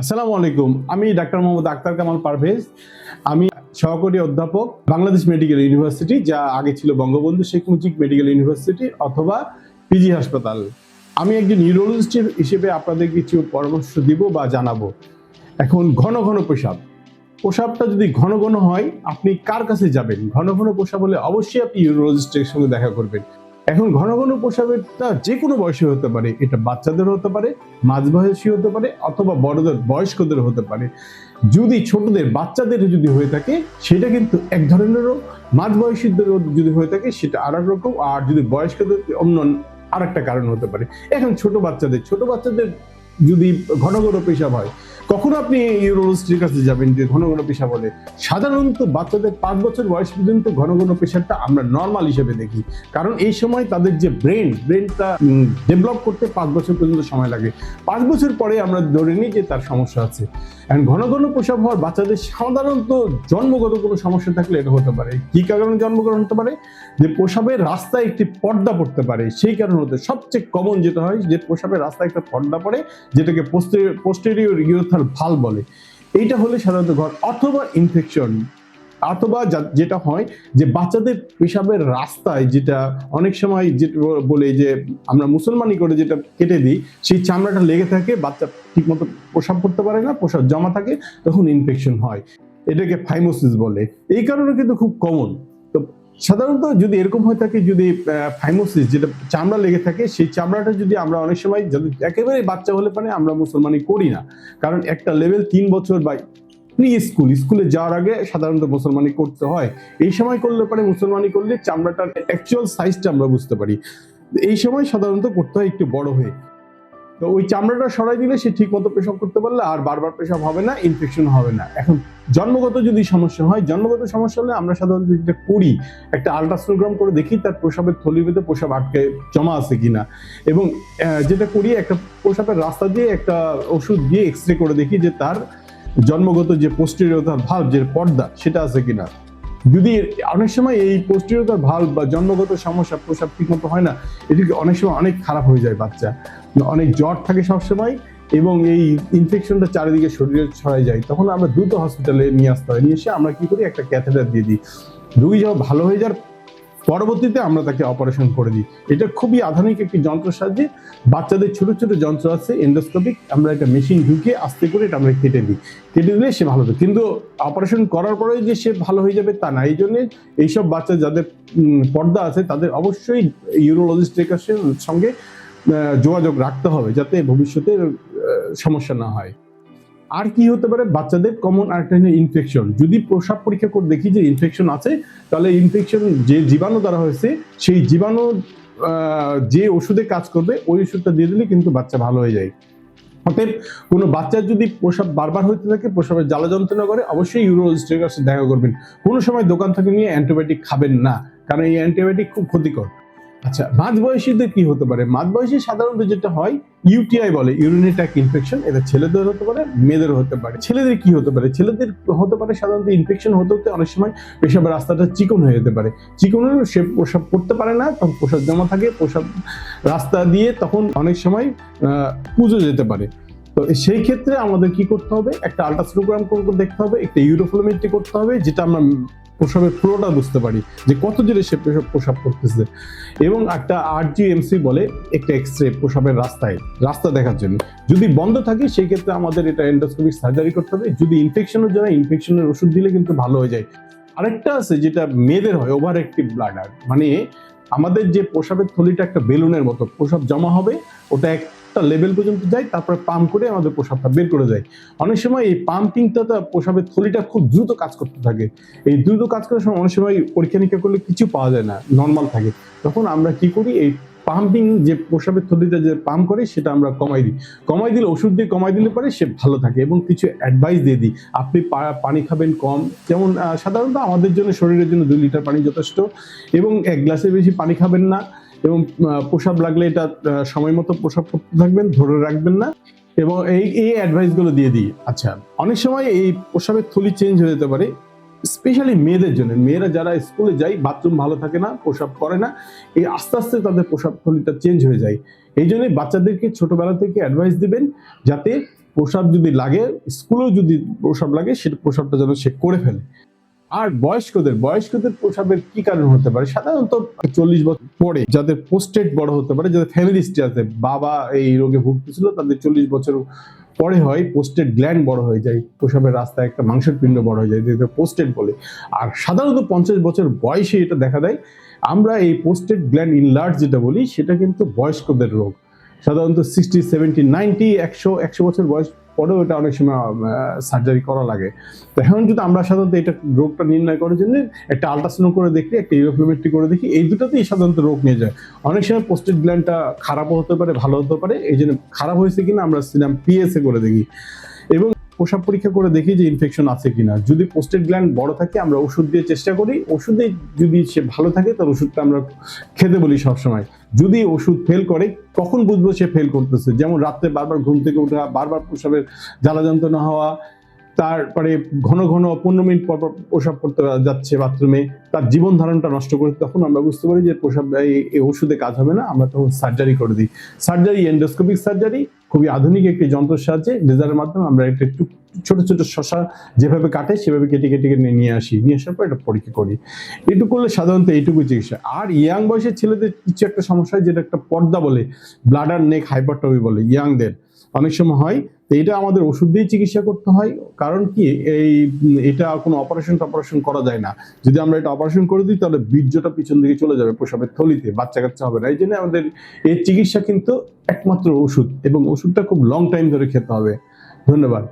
আসসালামু আলাইকুম। আমি ডাক্তার মোহাম্মদ আক্তার কামাল পারভেজ। আমি সহকারী অধ্যাপক বাংলাদেশ মেডিকেল ইউনিভার্সিটি, যা আগে ছিল বঙ্গবন্ধু শেখ মুজিব মেডিকেল ইউনিভার্সিটি অথবা পিজি হাসপাতাল। আমি একজন নিউরোলজিস্ট হিসেবে আপনাদের কিছু পরামর্শ দিব বা জানাব। এখন ঘন ঘন পেশাব প্রসাবটা যদি ঘন ঘন হয়, আপনি কার কাছে যাবেন? ঘন ঘন প্রসাব হলে অবশ্যই আপনি ইউরোলজিস্টের সঙ্গে দেখা করবেন। এখন ঘন ঘন প্রসাবেরটা যে কোনো বয়সে হতে পারে। এটা বাচ্চাদের হতে পারে, মাঝবয়সী হতে পারে, অথবা বড়দের, বয়স্কদের হতে পারে। যদি ছোটদের, বাচ্চাদের যদি হয়ে থাকে, সেটা কিন্তু এক ধরনেরও মাঝবয়সীদের যদি হয়ে থাকে, সেটা আর এক রকম, আর যদি বয়স্কদের, অন্য আর একটা কারণ হতে পারে। এখন ছোট বাচ্চাদের ছোট বাচ্চাদের যদি ঘন ঘন পেশাব হয় কখন আপনি ইউরোলজিস্টের কাছে যাবেন যে ঘন ঘন পেশা বলে? সাধারণত বাচ্চাদের পাঁচ বছর বয়স পর্যন্ত ঘন ঘন পেশাবটা আমরা নর্মাল হিসেবে দেখি। কারণ এই সময় তাদের যে ব্রেন ব্রেনটা ডেভেলপ করতে পাঁচ বছর পর্যন্ত সময় লাগে। পাঁচ বছর পরে আমরা ধরে নিই যে তার সমস্যা আছে। এখন ঘন ঘন প্রসাব হওয়ার বাচ্চাদের সাধারণত জন্মগত কোনো সমস্যা থাকলে এটা হতে পারে। কি কারণে জন্মগ্রহণ হতে পারে? যে প্রসাবের রাস্তায় একটি পর্দা পড়তে পারে। সেই কারণে হতে সবচেয়ে কমন যেটা হয় যে প্রসাবের রাস্তায় একটা পর্দা পড়ে, যেটাকে পোস্টেরিয়র ইউরোথাল ভালো বলে। এইটা হলে সাধারণত ঘর অথবা ইনফেকশন অথবা যেটা হয় যে বাচ্চাদের পেশাবের রাস্তায় যেটা অনেক সময় যেটা বলে যে আমরা মুসলমানি করে যেটা কেটে দিই, সেই চামড়াটা লেগে থাকে, বাচ্চা ঠিকমতো প্রসাব করতে পারে না, প্রসাব জমা থাকে, তখন ইনফেকশন হয়। এটাকে ফাইমোসিস বলে। এই কারণে কিন্তু খুব কমন তো সাধারণত যদি এরকম হয়ে থাকে, যদি ফাইমোসিস যেটা চামড়া লেগে থাকে, সেই চামড়াটা যদি আমরা অনেক সময় একেবারে বাচ্চা হলে পারে আমরা মুসলমানি করি না। কারণ একটা লেভেল তিন বছর বা প্রি স্কুল স্কুলে যাওয়ার আগে সাধারণত মুসলমানি করতে হয়। এই সময় করলে পারে মুসলমানি করলে চামড়াটার অ্যাকচুয়াল সাইজটা আমরা বুঝতে পারি। এই সময় সাধারণত করতে হয় একটু বড় হয়ে। তো ওই চামড়াটা সরাই দিলে সে ঠিক মতো পেশাব করতে পারলে আর বারবার পেশাব হবে না ইনফেকশন হবে না। এখন জন্মগত যদি সমস্যা হয়, জন্মগত সমস্যা হলে আমরা সাধারণত যেটা করি, একটা আলট্রাসোনোগ্রাম করে দেখি তার প্রসাবের থলির ভিতরে প্রসাব আটকে জমা আছে কিনা। এবং যেটা করি, একটা প্রসাবের রাস্তা দিয়ে একটা ওষুধ দিয়ে এক্স রে করে দেখি যে তার জন্মগত যে পোস্টেরিয়তার ভাব যে পর্দা, সেটা আছে কিনা। যদি অনেক সময় এই পোস্টেরিয়তার ভাল্ব বা জন্মগত সমস্যা, প্রসাব ঠিকমতো হয় না এদিকে অনেক সময় অনেক খারাপ হয়ে যায় বাচ্চা। অনেক জ্বর থাকে সবসময় এবং এই ইনফেকশনটা চারিদিকে শরীরে ছড়াই যায়। তখন আমরা দ্রুত হসপিটালে নিয়ে আসতে হয়। নিয়ে এসে আমরা কি করি? একটা ক্যাথেটার দিয়ে দিই। রুগী যখন ভালো হয়ে যাওয়ার পরবর্তীতে আমরা তাকে অপারেশন করে দিই। এটা খুবই আধুনিক একটি যন্ত্রের সাহায্যে বাচ্চাদের ছোট ছোট যন্ত্র আছে এন্ডোস্কোপিক আমরা একটা মেশিন ঢুকিয়ে আস্তে করে এটা আমরা কেটে দিই। কেটে দিলে সে ভালো হবে। কিন্তু অপারেশন করার পরে যে সে ভালো হয়ে যাবে তা না। এই জন্য এইসব বাচ্চা যাদের পর্দা আছে, তাদের অবশ্যই ইউরোলজিস্টের সঙ্গে যোগাযোগ রাখতে হবে যাতে ভবিষ্যতে সমস্যা না হয়। আর কি হতে পারে? বাচ্চাদের কমন আরেকটা ইনফেকশন যদি প্রসাব পরীক্ষা করে দেখি যে ইনফেকশন আছে, তাহলে ইনফেকশন যে জীবাণু দ্বারা হয়েছে, সেই জীবাণু যে ওষুধে কাজ করবে, ওই ওষুধটা দিয়ে দিলে কিন্তু বাচ্চা ভালো হয়ে যায়। অতএব কোনো বাচ্চার যদি প্রসাব বারবার হতে থাকে, প্রসাবের জ্বালা যন্ত্রণা করে, অবশ্যই ইউরোলজিস্টের কাছে দেখা করবেন। কোনো সময় দোকান থেকে নিয়ে অ্যান্টিবায়োটিক খাবেন না, কারণ এই অ্যান্টিবায়োটিক খুব ক্ষতিকর। আচ্ছা মাঝবয়সীদের কি হতে পারে? মাঝবয়সী সাধারণত যেটা হয়, ইউটিআই বলে ইউরিনারি ইনফেকশন, এটা ছেলেদের হতে পারে মেয়েদের হতে পারে। ছেলেদের কি হতে পারে? ছেলেদের হতে পারে সাধারণত ইনফেকশন হতে হতে অনেক সময় পেশাবের রাস্তাটা চিকন হয়ে যেতে পারে। চিকন হলে সে প্রসাব করতে পারে না, তখন প্রসাব জমা থাকে প্রসাব রাস্তা দিয়ে তখন অনেক সময় পুজো যেতে পারে। তো সেই ক্ষেত্রে আমাদের কি করতে হবে? একটা আলট্রাসোনোগ্রাম দেখতে হবে, একটা ইউরোফ্লোমেট্রি করতে হবে, যেটা আমরা প্রসাবের ফ্লোটা বুঝতে পারি যে কত জোরে সে প্রসাব করতেছে। এবং একটা আরজিএমসি বলে একটা এক্স রে প্রসাবের রাস্তায়, রাস্তা দেখার জন্য। যদি বন্ধ থাকে, সেই ক্ষেত্রে আমাদের এটা এন্ডোস্কোপিক সার্জারি করতে হবে। যদি ইনফেকশনের জন্য ইনফেকশনের ওষুধ দিলে কিন্তু ভালো হয়ে যায়। আরেকটা আছে যেটা মেয়েদের হয় ওভার অ্যাক্টিভ ব্লাডার মানে আমাদের যে প্রসাবের থলিটা একটা বেলুনের মতো, প্রসাব জমা হবে, ওটা একটা লেভেল পর্যন্ত যায়, তারপরে পাম্প করে আমাদের প্রসাবটা বের করে যায় অনেক সময় এই পাম্পিংটা প্রসাবের থলিটা খুব দ্রুত কাজ করতে থাকে। এই দ্রুত কাজ করার সময় অনেক সময় পরীক্ষা নিরীক্ষা করলে কিছু পাওয়া যায় না নর্মাল থাকে। তখন আমরা কি করি, এই পাম্পিং যে প্রসাবের থলিটা যে পাম্প করে, সেটা আমরা কমাই দিই। কমাই দিলে, ওষুধ দিয়ে কমাই দিলে পরে সে ভালো থাকে এবং কিছু অ্যাডভাইস দিয়ে দিই। আপনি পানি খাবেন কম। যেমন সাধারণত আমাদের জন্য শরীরের জন্য দুই লিটার পানি যথেষ্ট এবং এক গ্লাসের বেশি পানি খাবেন না। এবং প্রসাব লাগলে এটা সময় মতো প্রসাব করতে থাকবেন, ধরে রাখবেন না। এবং এই এই অ্যাডভাইসগুলো দিয়ে দিই। আচ্ছা অনেক সময় এই প্রসাবের থলি চেঞ্জ হয়ে যেতে পারে স্পেশালি মেয়েদের জন্য। মেয়েরা যারা স্কুলে যায় বাথরুম ভালো থাকে না, প্রসাব করে না, এই আস্তে আস্তে তাদের প্রসাব থলিটা চেঞ্জ হয়ে যায়। এই জন্যই বাচ্চাদেরকে ছোটবেলা থেকে অ্যাডভাইস দিবেন, যাতে প্রসাব যদি লাগে স্কুলেও যদি প্রসাব লাগে সেটা প্রসাবটা যেন সে করে ফেলে। আর বয়স্কদের বয়স্কদের প্রসাবের কি কারণ হতে পারে? সাধারণত চল্লিশ বছর পরে যাদের পোস্টেড বড় হতে পারে, যাদের ফ্যামিলি হিস্ট্রি আছে, বাবা এই রোগে ভুগতেছিল, তাদের চল্লিশ বছর পরে হয় পোস্টেড গ্ল্যান্ড বড় হয়ে যায় প্রসাবের রাস্তায় একটা মাংসের পিণ্ড বড় হয়ে যায় যেটা পোস্টেড বলে। আর সাধারণত পঞ্চাশ বছর বয়সে এটা দেখা দেয়। আমরা এই পোস্টেড গ্ল্যান্ড ইনলার্জ যেটা বলি, সেটা কিন্তু বয়স্কদের রোগ। সাধারণত সিক্সটি সেভেন্টি নাইনটি একশো একশো বছর বয়স পরেও এটা অনেক সময় সার্জারি করা লাগে। তো এখন যদি আমরা সাধারণত এটা রোগটা নির্ণয় করার জন্য একটা আলট্রাসাউন্ড করে দেখি, একটা ইউরোফ্লোমেট্রি করে দেখি, এই দুটাতেই সাধারণত রোগ নিয়ে যায়। অনেক সময় পোস্টেড গ্ল্যান্ডটা খারাপও হতে পারে, ভালো হতে পারে এই জন্য খারাপ হয়েছে কিনা আমরা সিনাম পিএসএ করে দেখি। এবং পোশাক পরীক্ষা করে দেখি যে ইনফেকশন আছে কিনা। যদি পোস্টেড গ্ল্যান্ড বড় থাকে, আমরা ওষুধ দিয়ে চেষ্টা করি। ওষুধে যদি সে ভালো থাকে, তার ওষুধটা আমরা খেতে বলি সবসময়। যদি ওষুধ ফেল করে, কখন বুঝব সে ফেল করতেছে? যেমন রাত্রে বারবার ঘুম থেকে ওঠা, বারবার প্রসাবের জ্বালা যন্ত্রণা হওয়া তারপরে ঘন ঘন পনেরো মিনিট পর পর প্রসাব করতে যাচ্ছে বাথরুমে, তার জীবন ধারণটা নষ্ট করে তখন আমরা বুঝতে পারি যে প্রসাব, এই ওষুধে কাজ হবে না, আমরা তখন সার্জারি করে দিই। সার্জারি এন্ডোস্কোপিক সার্জারি খুবই আধুনিক একটি যন্ত্রের সাহায্যে লেজারের মাধ্যমে আমরা একটা একটু ছোট ছোট শশা যেভাবে কাটে, সেভাবে কেটে কেটে কেটে নিয়ে আসি। নিয়ে আসার পর এটা পরীক্ষা করি। এটুকু করলে সাধারণত এইটুকু চিকিৎসা। আর ইয়াং বয়সের ছেলেদের কিছু একটা সমস্যা যেটা একটা পর্দা বলে ব্লাডার নেক হাইপারটমি বলে, ইয়াংদের। অনেক সময় হয়, তো এটা আমাদের ওষুধ দিয়ে চিকিৎসা করতে হয়। কারণ কি, এই, এটা কোনো অপারেশন টপারেশন করা যায় না। যদি আমরা এটা অপারেশন করে দিই, তাহলে বীর্যটা পিছন দিকে চলে যাবে প্রসাবের থলিতে, বাচ্চা কাচ্চা হবে না। এই জন্য আমাদের এর চিকিৎসা কিন্তু একমাত্র ওষুধ এবং ওষুধটা খুব লং টাইম ধরে খেতে হবে। ধন্যবাদ।